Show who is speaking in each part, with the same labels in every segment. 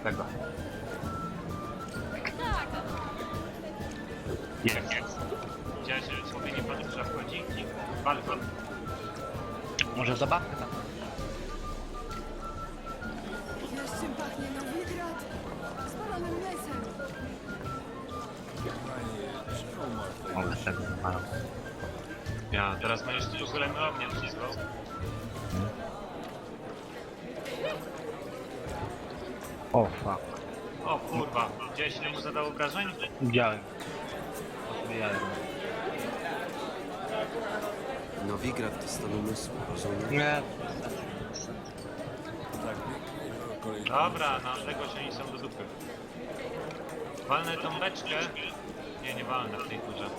Speaker 1: tego. Jest, jest. Widziałeś, że słowienie patrzyła wchodzi? Bardzo.
Speaker 2: Może zabawkę tam.
Speaker 3: Wiesz czym pachnie lesem.
Speaker 2: Tego zamalał.
Speaker 1: Ja, teraz będziesz tu zulemy ogniem wszystko.
Speaker 2: O fuck.
Speaker 1: O kurwa, gdzieś ile mu zadał obrażeń?
Speaker 2: Widziałem. Pozbijałem.
Speaker 4: Nowigrad to stan umysłu, rozumiem?
Speaker 2: Nie.
Speaker 1: Dobra, na tego się nie są do dupy. Walnę tą beczkę. Nie, nie walnę w tej turze.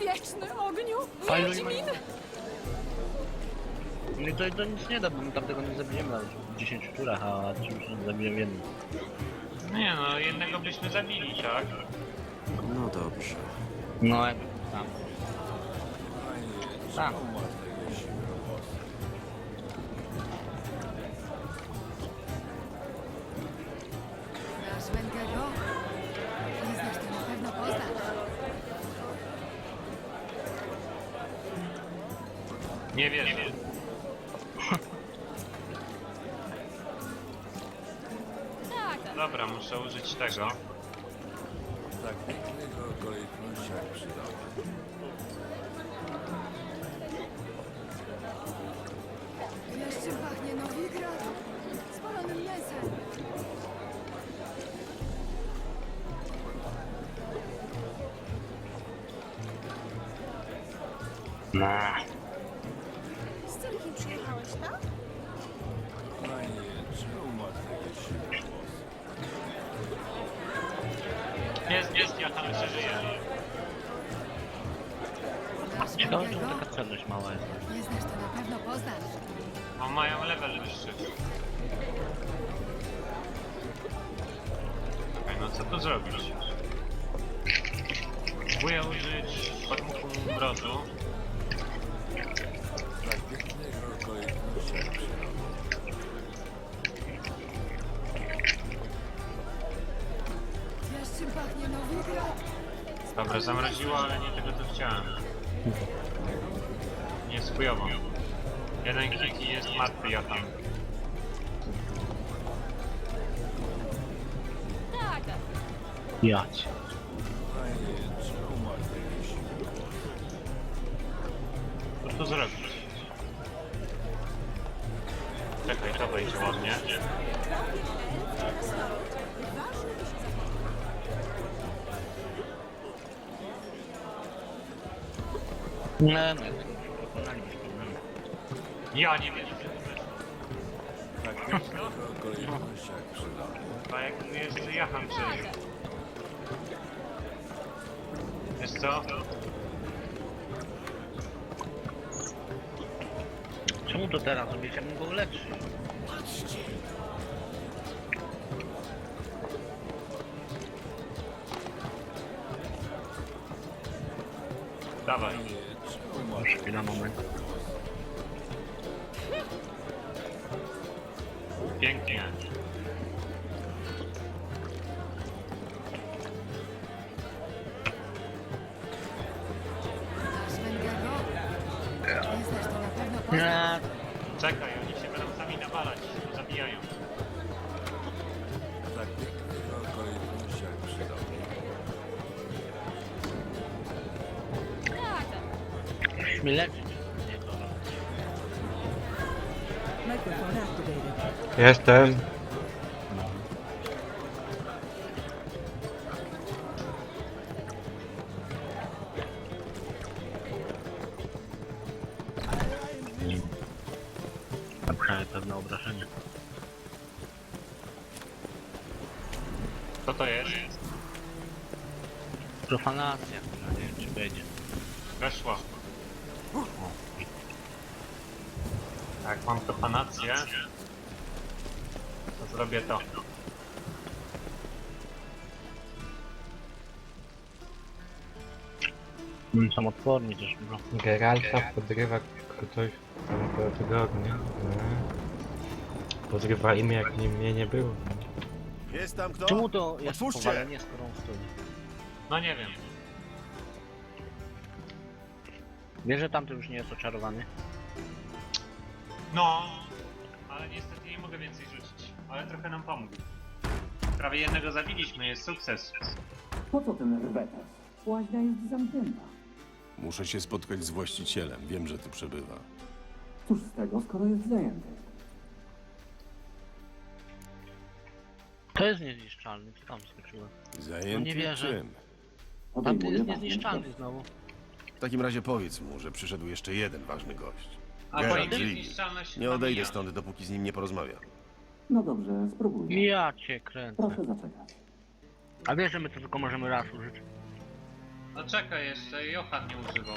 Speaker 3: Wieczny ogniu! Wiedźmin!
Speaker 2: No i to, to nic nie da, bo my tamtego nie zabijemy nawet w 10 turach, a czymś nie zabijemy jednym.
Speaker 1: Nie no, jednego byśmy zabili, tak?
Speaker 4: No dobrze.
Speaker 2: No jakby tam. Tam.
Speaker 3: Nasz? Nie znasz to na pewno poznasz.
Speaker 1: Nie wierzę. Dobra, muszę użyć tego.
Speaker 5: Tak pięknych okolicznościach przydał.
Speaker 3: wiesz czym pachnie Nowigrad? Spalonym lesem.
Speaker 2: No.
Speaker 3: Z córki przyjechałeś, tak?
Speaker 5: Panie, czemu ma takie siwe
Speaker 3: Nasz
Speaker 2: Ciekawe, czemu
Speaker 3: Wengego?
Speaker 2: taka celność mała jest.
Speaker 3: Nie znasz to na pewno poznasz.
Speaker 1: Bo mają level wyższy. Okej, no co tu zrobić? Próbuję użyć podmuchu mrozu.
Speaker 5: Tak pięknych okolicznościach
Speaker 3: czym pachnie Nowigrad?
Speaker 1: Dobra, zamroziło, ale nie tego co chciałem. Nie jest chujowo. Jeden klik i jest martwy, ja tam.
Speaker 3: Tak.
Speaker 2: Jać.
Speaker 1: Co tu zrobić? Czekaj, to wejdzie ładnie.
Speaker 2: Nie, no problemu.
Speaker 1: Ja nie wiem.
Speaker 5: Tak pięknych okolicznościach przydał.
Speaker 1: A jak mówię, że ja tam przeżył. Wiesz co?
Speaker 2: Czemu to teraz robić? Ja bym go ulepszył.
Speaker 1: Dawaj.
Speaker 5: Panie, czemu ma
Speaker 2: Już
Speaker 6: Jestem.
Speaker 2: Napisałem pewne obrażenia.
Speaker 1: Co to jest?
Speaker 2: Profanacja, która nie wiem czy będzie.
Speaker 1: Weszła. Jak mam profanację, to zrobię to.
Speaker 2: Mm, Są odporni też dużo.
Speaker 6: Geralta podrywa ktoś. No. Podrywa imię jak nie, mnie nie było.
Speaker 5: Jest tam kto?
Speaker 2: Czemu to jest
Speaker 5: Otwórzcie!
Speaker 2: powalenie, skoro on stoi?
Speaker 1: No nie wiem.
Speaker 2: Wiesz, że tamten już nie jest oczarowany?
Speaker 1: No, ale niestety nie mogę więcej rzucić. Ale trochę nam pomógł. Prawie jednego zabiliśmy, jest sukces.
Speaker 7: Po co ten rwetes? Łaźnia jest zamknięta.
Speaker 5: Muszę się spotkać z właścicielem. Wiem, że tu przebywa.
Speaker 7: Cóż z tego, skoro jest zajęty?
Speaker 2: To jest niezniszczalny, co tam skoczyłem?
Speaker 5: Zajęty
Speaker 2: No nie wierzę.
Speaker 5: czym?
Speaker 2: Tamten
Speaker 7: Odejmuje
Speaker 2: jest
Speaker 7: ważny
Speaker 2: niezniszczalny znowu.
Speaker 5: W takim razie powiedz mu, że przyszedł jeszcze jeden ważny gość.
Speaker 1: A
Speaker 5: Geralt
Speaker 1: bo
Speaker 5: z
Speaker 1: niezniszczalność
Speaker 5: Nie odejdę stąd, dopóki z nim nie porozmawiam.
Speaker 7: No dobrze, spróbuj.
Speaker 2: Ja cię kręcę.
Speaker 7: Proszę zaczekać.
Speaker 2: A wiesz, że my to tylko możemy raz użyć?
Speaker 1: No czekaj jeszcze, Johan nie używał.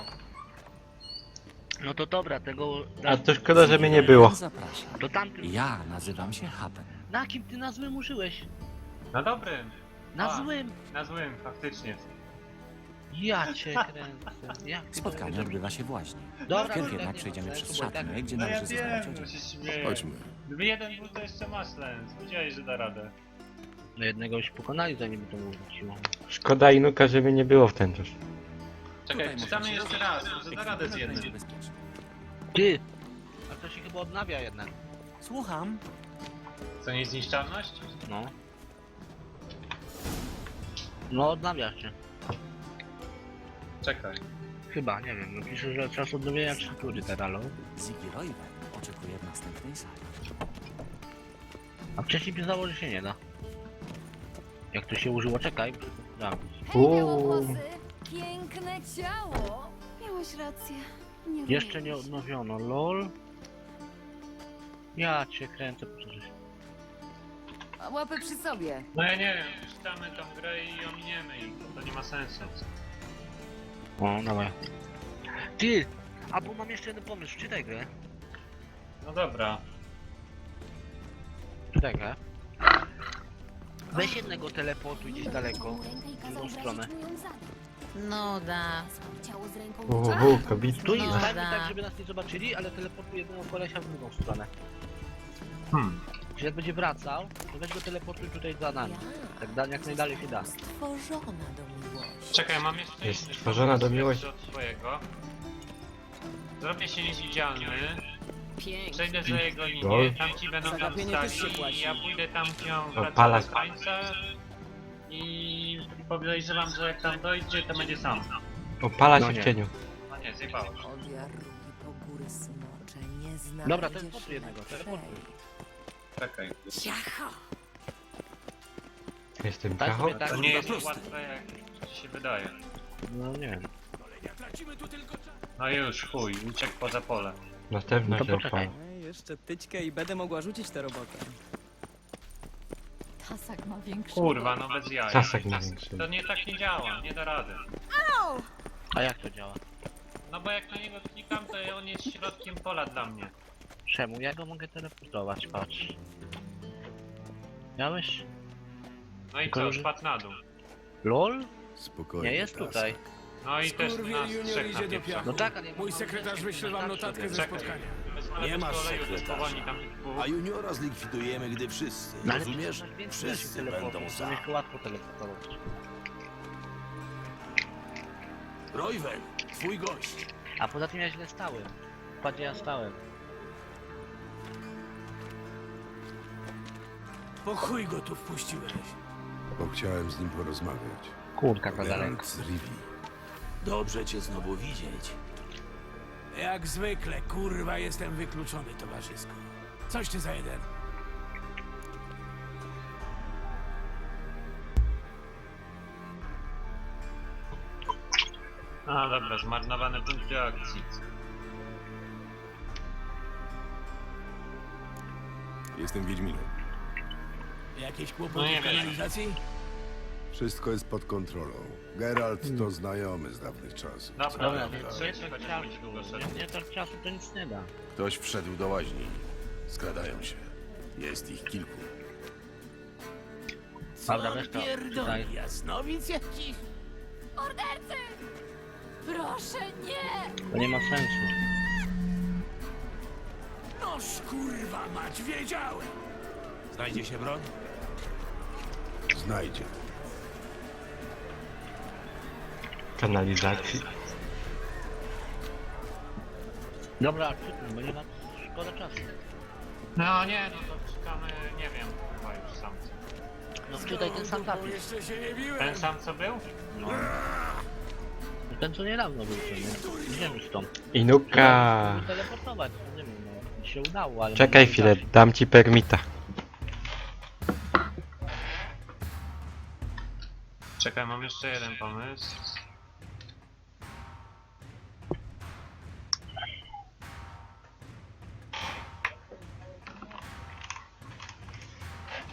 Speaker 2: No to dobra, tego...
Speaker 6: A to szkoda, że mnie nie było.
Speaker 8: Zapraszam.
Speaker 2: To tamtym...
Speaker 8: Ja nazywam się Hapen.
Speaker 2: Na kim ty na złym użyłeś?
Speaker 1: Na dobrym,
Speaker 2: Na
Speaker 1: A.
Speaker 2: złym!
Speaker 1: na złym, faktycznie.
Speaker 2: Ja cię kręcę. Ty
Speaker 8: Spotkanie odbywa się w łaźni.
Speaker 2: Dobra,
Speaker 8: Wpierw jednak przejdziemy
Speaker 2: ma
Speaker 8: przez
Speaker 2: i tak-
Speaker 8: szatnię, gdzie
Speaker 1: No ja
Speaker 8: należy zostawić
Speaker 1: wiem,
Speaker 8: odzież.
Speaker 5: Chodźmy.
Speaker 1: Gdyby jeden był, to jeszcze masz lens. Wiedziałeś, że da radę.
Speaker 2: No jednego już pokonali, zanim to wróciło.
Speaker 6: Szkoda Inuka, że mnie nie było w ten czas.
Speaker 1: Czekaj, czytamy jeszcze raz, może da radę z
Speaker 8: będzie
Speaker 1: jednym.
Speaker 8: bezpieczny.
Speaker 2: Ty! A to się chyba odnawia jednak.
Speaker 8: Słucham.
Speaker 1: Co, niezniszczalność?
Speaker 2: No. No odnawia się.
Speaker 1: Czekaj.
Speaker 2: Chyba, nie wiem. No pisze, że czas odnowienia 3 tury teraz.
Speaker 8: Ziggy Royven oczekuje w następnej sali.
Speaker 2: A wcześniej pisało, że się nie da. Jak to się użyło, czekaj.
Speaker 3: Hej, białowłosy! Piękne ciało! Miałeś rację. Nie
Speaker 2: Jeszcze nie odnowiono, lol. Ja cię kręcę, przecież.
Speaker 3: Łapy przy sobie.
Speaker 1: No ja nie wiem, czytamy tą grę i ominiemy ich, bo to nie ma sensu.
Speaker 2: O, dawaj. Ty! A bo mam jeszcze jeden pomysł, czytaj grę.
Speaker 1: No dobra.
Speaker 2: Czytaj grę. Weź jednego teleportu gdzieś daleko. W drugą stronę.
Speaker 3: No da.
Speaker 6: Uhu, kobieta.
Speaker 2: Tu i
Speaker 3: No
Speaker 2: stańmy
Speaker 3: da.
Speaker 2: tak, żeby nas nie zobaczyli, ale teleportuj jednego kolesia w drugą stronę.
Speaker 1: Hmm.
Speaker 2: Czyli jak będzie wracał, to weź go teleportuj tutaj za nami. Tak da, jak najdalej się da.
Speaker 3: Stworzona do.
Speaker 1: Czekaj, mam jeszcze
Speaker 6: Jest
Speaker 1: inny
Speaker 6: stworzona do miłości.
Speaker 1: jeszcze od twojego. Zrobię się niewidzialny,
Speaker 3: Pięknie.
Speaker 1: przejdę za jego
Speaker 6: Lol.
Speaker 1: linię, tam ci będą tam stali i ja pójdę tam, gdzie on wraca do końca i podejrzewam, że jak tam dojdzie, to będzie sam.
Speaker 6: Opala
Speaker 2: No
Speaker 6: się
Speaker 2: nie.
Speaker 6: w cieniu.
Speaker 1: No nie, zjebałem.
Speaker 3: Objar rugi po góry smocze, nie znam.
Speaker 2: Dobra, teleportuj jednego, teleportuj.
Speaker 1: Czekaj.
Speaker 6: Jestem
Speaker 2: Tak
Speaker 6: ciacho.
Speaker 2: sobie tak,
Speaker 1: To
Speaker 2: no
Speaker 1: nie jest łatwe, jak ci się wydaje.
Speaker 2: No nie.
Speaker 1: No już, chuj, uciekł poza pole.
Speaker 6: Następna
Speaker 2: No to
Speaker 6: się.
Speaker 9: Jeszcze tyćkę i będę mogła rzucić tę robotę.
Speaker 3: Tasak ma większy.
Speaker 1: Kurwa, no bez jaj.
Speaker 6: Sasek większy.
Speaker 1: To nie tak nie działa, nie da rady.
Speaker 2: A jak to działa?
Speaker 1: No bo jak na niego klikam, to on jest środkiem pola dla mnie.
Speaker 2: Czemu? Ja go mogę teleportować, patrz. Miałeś?
Speaker 1: No i co,
Speaker 2: że-
Speaker 1: spadł na dół.
Speaker 2: LOL?
Speaker 5: Spokojnie.
Speaker 2: Nie jest
Speaker 5: Task.
Speaker 2: tutaj.
Speaker 1: No i też
Speaker 5: Skurwiel
Speaker 1: nas
Speaker 5: junior
Speaker 1: trzech
Speaker 5: idzie do
Speaker 1: napieprza.
Speaker 5: piachu.
Speaker 2: No tak, ale...
Speaker 5: Mój sekretarz wyśle wam notatkę ze
Speaker 1: Czekaj.
Speaker 5: spotkania. Nie masz
Speaker 1: koleju, to
Speaker 5: sekretarza.
Speaker 1: tam.
Speaker 5: A juniora zlikwidujemy, gdy wszyscy,
Speaker 2: No ale
Speaker 5: rozumiesz?
Speaker 2: przecież masz więcej
Speaker 5: Wszyscy będą za.
Speaker 2: łatwo teleportować.
Speaker 5: Royven, twój gość.
Speaker 2: A poza tym ja źle stałem. Wpadzie ja stałem.
Speaker 5: Po chuj go tu wpuściłeś. Bo chciałem z nim porozmawiać.
Speaker 2: Kurka ta daleko.
Speaker 5: z Rivi. Dobrze cię znowu widzieć.
Speaker 10: Jak zwykle, kurwa, jestem wykluczony, towarzysku. Coś ty za jeden.
Speaker 1: A dobra, zmarnowane punkty akcji.
Speaker 5: Jestem Wiedźminem.
Speaker 10: Jakieś
Speaker 1: No
Speaker 10: kłopoty
Speaker 1: nie
Speaker 10: w
Speaker 1: wiem.
Speaker 10: kanalizacji?
Speaker 5: Wszystko jest pod kontrolą. Geralt to znajomy z dawnych czasów.
Speaker 1: Dobra,
Speaker 2: Dobra, więc nie tak
Speaker 1: chociaż będzie długo
Speaker 2: czasu,
Speaker 1: szedł.
Speaker 2: nie, nie tak czasu to nic nie da.
Speaker 5: Ktoś wszedł do łaźni. Skradają się. Jest ich kilku.
Speaker 2: Dobra, weź to, czytaj.
Speaker 10: Jasnowic jakiś?
Speaker 3: Mordercy! Proszę, nie!
Speaker 2: To nie ma sensu.
Speaker 10: Noż kurwa mać, wiedziałem!
Speaker 5: Znajdzie się broń? znajdzie.
Speaker 6: Kanalizacji.
Speaker 2: Dobra, czytam, bo nie ma szkoda czasu.
Speaker 1: No nie, no to szukamy, nie wiem, chyba już sam.
Speaker 2: No tutaj ten sam zapis.
Speaker 10: Jeszcze się nie biłem.
Speaker 1: Ten sam co był?
Speaker 2: No. Ten co niedawno był, co nie? Nie wiem stąd.
Speaker 6: Inuka.
Speaker 2: Mógł teleportować, nie wiem, no. Mi się udało, ale...
Speaker 6: Czekaj chwilę, dam ci permita.
Speaker 1: Czekaj, mam jeszcze jeden pomysł.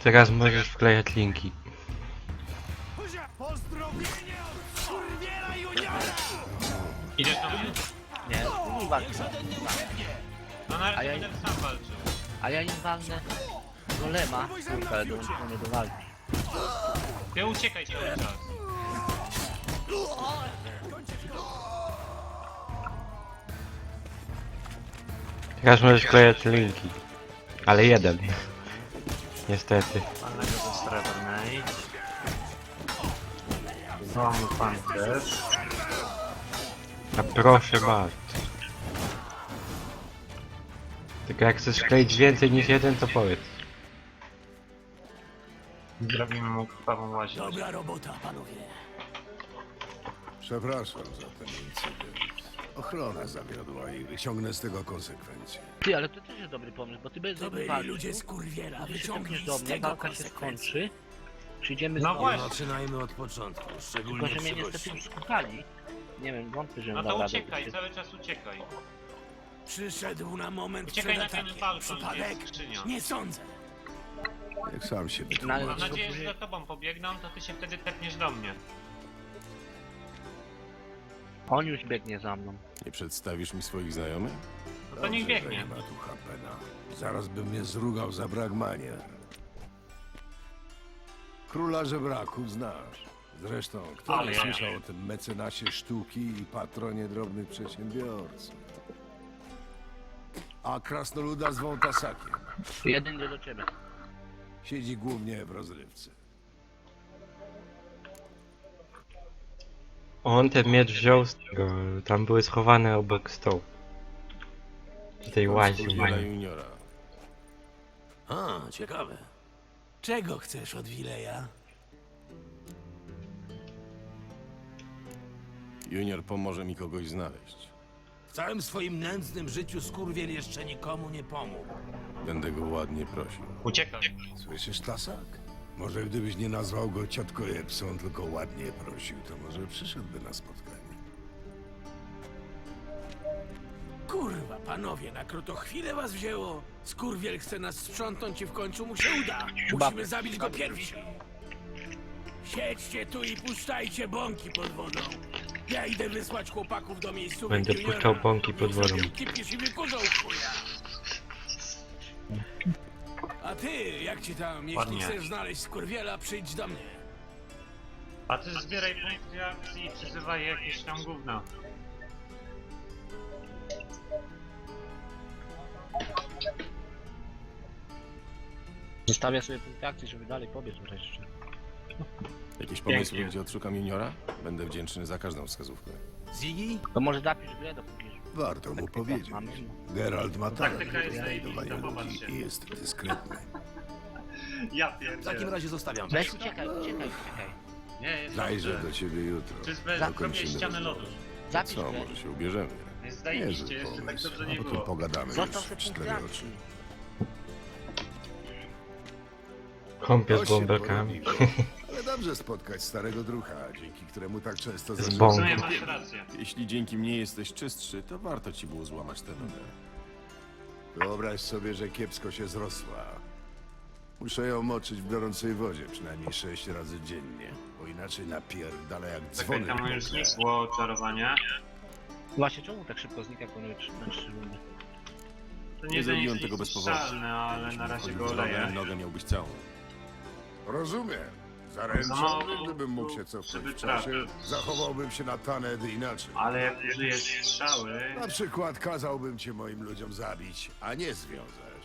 Speaker 6: Teraz możesz wklejać linki.
Speaker 10: Pozdrowienia od juniora!
Speaker 1: Idziesz do mnie?
Speaker 2: Nie, nie walczy.
Speaker 1: No na
Speaker 2: A ja-
Speaker 1: razie będę sam walczył.
Speaker 2: A ja im walnę golema, kurwa, ale do nie do walki.
Speaker 1: Ty uciekaj cały czas.
Speaker 6: Teraz możesz wklejać linki. Ale jeden. Niestety.
Speaker 1: Panego do srebrnej. Znowu pancerz.
Speaker 6: A proszę bardzo. Tylko jak chcesz wkleić więcej niż jeden, to powiedz.
Speaker 1: Zrobimy mu krwawą łazię.
Speaker 10: Dobra robota, panowie.
Speaker 5: Przepraszam za ten incydent. Ochrona zawiodła i wyciągnę z tego konsekwencje.
Speaker 2: Ty, ale to też jest dobry pomysł, bo ty będziesz
Speaker 10: To byli
Speaker 2: walczył,
Speaker 10: ludzie skurwiela.
Speaker 2: ty się
Speaker 10: Wyciągnij
Speaker 2: do
Speaker 10: z
Speaker 2: mnie,
Speaker 10: tego
Speaker 2: walka się
Speaker 10: konsekwencje.
Speaker 2: skończy, przyjdziemy
Speaker 1: No
Speaker 2: z
Speaker 1: właśnie.
Speaker 10: Zaczynajmy od początku,
Speaker 2: Tylko,
Speaker 10: szczególnie
Speaker 2: że mnie niestety już skutali. Nie wiem, wątpię, że
Speaker 1: No
Speaker 2: dał
Speaker 1: to uciekaj, cały czas uciekaj.
Speaker 10: Przyszedł na moment
Speaker 1: Uciekaj
Speaker 10: przed
Speaker 1: na ten
Speaker 10: atakiem.
Speaker 1: balkon, gdzie
Speaker 10: Przypadek?
Speaker 1: jest skrzynia.
Speaker 10: Nie sądzę.
Speaker 5: Niech sam się
Speaker 2: No,
Speaker 5: wytłumaczy.
Speaker 2: ale
Speaker 1: Mam
Speaker 2: to
Speaker 1: nadzieję, że
Speaker 2: później-
Speaker 1: za tobą pobiegną, to ty się wtedy tepniesz do mnie.
Speaker 2: On już biegnie za mną.
Speaker 5: Nie przedstawisz mi swoich znajomych?
Speaker 1: No to niech biegnie.
Speaker 5: Nie ma tu Hapena. Zaraz bym mnie zrugał za brak manier. Króla żebraków znasz. Zresztą, kto
Speaker 1: Ale
Speaker 5: nie
Speaker 1: ja.
Speaker 5: słyszał o tym mecenasie sztuki i patronie drobnych przedsiębiorców? A krasnoluda zwą Tasakiem.
Speaker 2: Jeden do ciebie.
Speaker 5: Siedzi głównie w rozrywce.
Speaker 6: On ten miecz wziął z tego, tam były schowane obok stołu. W tej łaźni.
Speaker 5: juniora.
Speaker 10: A, ciekawe. Czego chcesz od Wileja?
Speaker 5: Junior pomoże mi kogoś znaleźć.
Speaker 10: W całym swoim nędznym życiu skurwiel jeszcze nikomu nie pomógł.
Speaker 5: Będę go ładnie prosił.
Speaker 1: Uciekaj.
Speaker 5: Słyszysz, Tasak? Może gdybyś nie nazwał go ciotko Jepsą, tylko ładnie prosił, to może przyszedłby na spotkanie.
Speaker 10: Kurwa, panowie, na krótko chwilę was wzięło. Skurwiel chce nas sprzątnąć i w końcu mu się uda. Musimy zabić go pierwsi. Siedźcie tu i puszczajcie bąki pod wodą. Ja idę wysłać chłopaków do miejscu.
Speaker 6: Będę puszczał bąki pod wodą.
Speaker 10: Kipisz i wykurzą chuja. Ty, jak ci tam, jeśli
Speaker 1: Ładnie.
Speaker 10: chcesz znaleźć skurwiela, przyjdź do mnie.
Speaker 1: A ty zbieraj punkty akcji i przyzywaj jakieś tam gówno.
Speaker 2: Zostawię sobie punkt akcji, żeby dalej pobiec tutaj jeszcze.
Speaker 5: Jakieś
Speaker 1: pomysły,
Speaker 5: pomysły,
Speaker 1: Pięknie.
Speaker 5: gdzie odszukam juniora? Będę wdzięczny za każdą wskazówkę.
Speaker 10: Ziggy?
Speaker 2: To może zapisz grę dopóki...
Speaker 5: Warto mu powiedzieć.
Speaker 2: Mamy.
Speaker 5: Geralt ma talent
Speaker 1: Taktyka jest
Speaker 5: do znajdowania ludzi i jest dyskretny.
Speaker 1: Ja pierdzielę.
Speaker 10: razie zostawiam.
Speaker 2: Weź uciekaj, uciekaj, uciekaj.
Speaker 1: Nie, jest
Speaker 5: Zajrzę
Speaker 1: dobrze.
Speaker 5: do ciebie jutro.
Speaker 1: Czy
Speaker 5: Dokończymy
Speaker 1: zrobię ścianę
Speaker 5: rozmowę.
Speaker 1: lodu.
Speaker 2: Zapisz
Speaker 5: Co, może się ubierzemy?
Speaker 1: Jest zajebiście,
Speaker 5: Niezły
Speaker 1: jeszcze tak
Speaker 5: pomysł,
Speaker 1: dobrze
Speaker 5: a
Speaker 1: nie
Speaker 5: potem
Speaker 1: było.
Speaker 5: pogadamy
Speaker 2: Zostaw
Speaker 5: już
Speaker 2: sobie
Speaker 5: w cztery oczy.
Speaker 2: akcji.
Speaker 6: Kąpiel z
Speaker 5: się
Speaker 6: bąbelkami.
Speaker 5: Dobrze spotkać starego drucha, dzięki któremu tak często
Speaker 6: Z
Speaker 5: zaczynamy.
Speaker 1: W
Speaker 6: bąk.
Speaker 1: sumie masz rację.
Speaker 5: Jeśli dzięki mnie jesteś czystszy, to warto ci było złamać tę nogę. Wyobraź sobie, że kiepsko się zrosła. Muszę ją moczyć w gorącej wodzie przynajmniej sześć razy dziennie, bo inaczej napierdala jak
Speaker 1: Czekaj,
Speaker 5: dzwonek.
Speaker 1: tam już znikło czarowanie.
Speaker 2: Właśnie, czemu tak szybko znika po na trzy rundy?
Speaker 1: To
Speaker 5: Nie
Speaker 1: nie
Speaker 5: zrobiłem
Speaker 1: jest
Speaker 5: tego bez powodu.
Speaker 1: ale na razie go oleję.
Speaker 5: Nogę miałbyś całą. Rozumiem.
Speaker 1: Za
Speaker 5: Zaręczony,
Speaker 1: mało
Speaker 5: gdybym mógł się cofnąć w czasie,
Speaker 1: trafić.
Speaker 5: zachowałbym się na Taned inaczej.
Speaker 1: Ale jak użyjesz strzały...
Speaker 5: Na przykład kazałbym cię moim ludziom zabić, a nie związać.